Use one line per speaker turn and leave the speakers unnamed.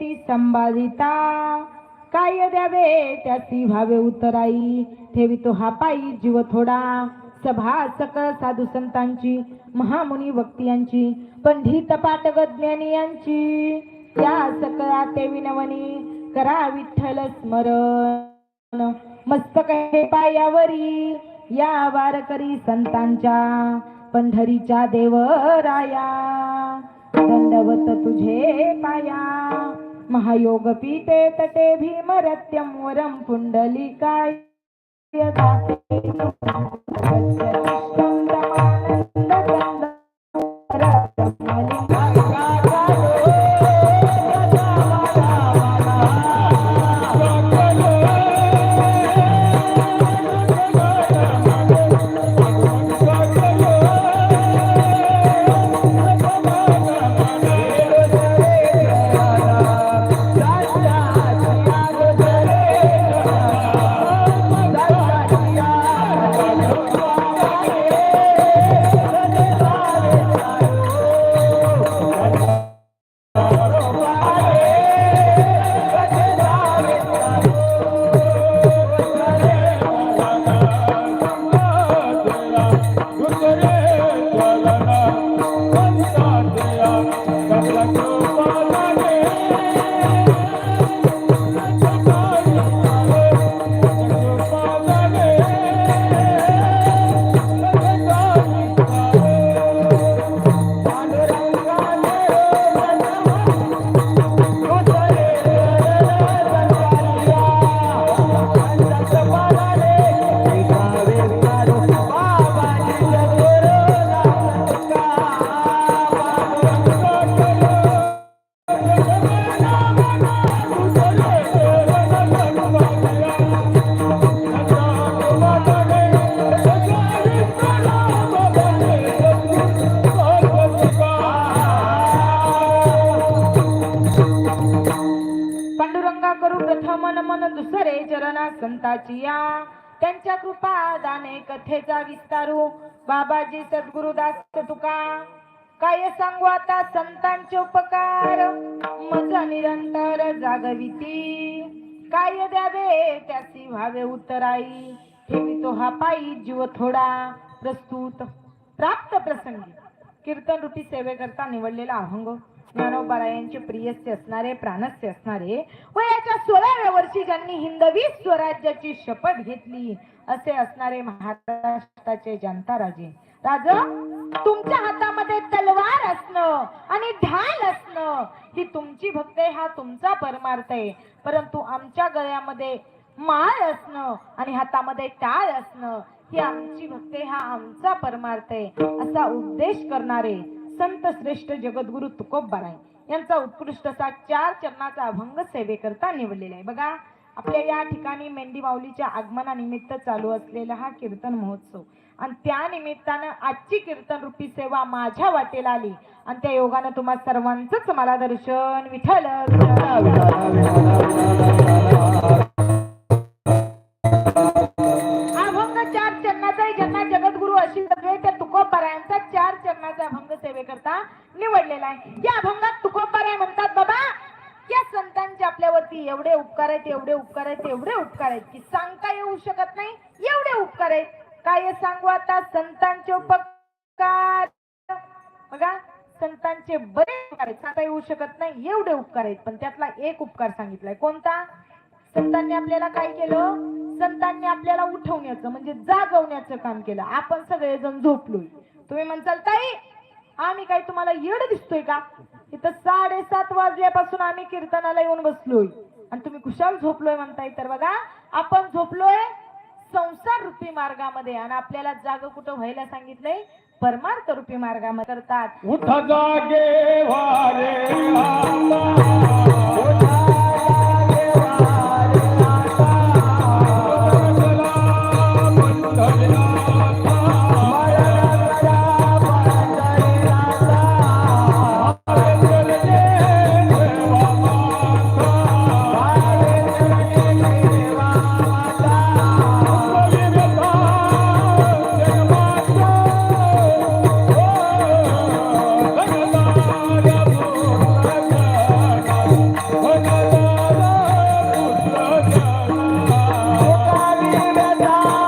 ठेविती संबाधिता काय द्यावे त्याची व्हावे उतराई. ठेवितो हा पायी जीव थोडा. सभा सकळ साधू संतांची महामुनी भक्ती यांची पंडित पाटग ज्ञानी यांची. त्या सकळा ते विनवनी करा विठ्ठल स्मरण. मस्तक हे पायावरी या वारकरी संतांच्या. पंढरीच्या देवराया दंडवत तुझे पाया. महायोग पीते तटे भीमरत्यम वरम पुंडलिकाय प्रथम दुसरे चरणा संताची या. त्यांच्या कृपा दाने कथेचा विस्तारू बाबाजी सद्गुरुदास तुका. काय सांगू आता संतांचे उपकार? मज निरंतर जागविती. काय द्यावे त्याची व्हावे उत्तराई. ठेवितो हा पायी जीव थोडा प्रस्तुत. प्राप्त प्रसंगी. कीर्तन रूपी सेवेकरता निवडलेला अभंग. ज्ञानोबारायांचे प्रियस्य असणारे प्राणस्य असणारे व याच्या सोळाव्या वर्षी ज्यांनी हिंदवी स्वराज्याची शपथ घेतली असे असणारे महाराष्ट्राचे जनता राजे राज तुमच्या हातामध्ये तलवार असणं आणि ढाल असणं ही तुमची भक्त आहे हा तुमचा परमार्थ आहे. परंतु आमच्या गळ्यामध्ये माळ असणं आणि हातामध्ये टाळ असणं ही आमची भक्ती हा आमचा परमार्थ आहे असा उपदेश करणारे संत श्रेष्ठ जगद्गुरु तुकोबाराय यांचा उत्कृष्ट असा चार चरणाचा अभंग सेवेकरता निवडलेला आहे. बघा आपल्या या ठिकाणी मेंढी माऊलीच्या आगमनानिमित्त चालू असलेला हा कीर्तन महोत्सव. आणि त्या निमित्तानं आजची कीर्तन रूपी सेवा माझ्या वाटेला आली. आणि त्या योगानं तुम्हा सर्वांचंच मला दर्शन विठ्ठल. चार अभंग सेवेकरता निवडलेला आहे. या अभंगात तुकोबाराय म्हणतात बाबा या संतांचे आपल्यावरती एवढे उपकार आहेत एवढे उपकार आहेत एवढे उपकार आहेत की सांगता येऊ शकत नाही. एवढे उपकार आहेत. काय सांगू आता? संतांचे उपकार. बघा संतांचे बरे उपकार आहेत. सांगता येऊ शकत नाही एवढे उपकार आहेत. पण त्यातला एक उपकार सांगितलाय. कोणता? संतांनी आपल्याला काय केलं? संतांनी आपल्याला उठवण्याचं म्हणजे जागवण्याचं काम केलं. आपण सगळेजण झोपलोय. तुम्ही म्हणसाल ताई आम्ही काय तुम्हाला येड दिसतोय का? इथं साडेसात वाजल्यापासून आम्ही कीर्तनाला येऊन बसलोय. आणि तुम्ही कुशाल झोपलोय म्हणताय तर बघा आपण झोपलोय संसार रूपी मार्गामध्ये. आणि आपल्याला जाग कुठं व्हायला सांगितलंय? परमार्थ रूपी मार्गामध्ये करतात.
उठ जागे वारे.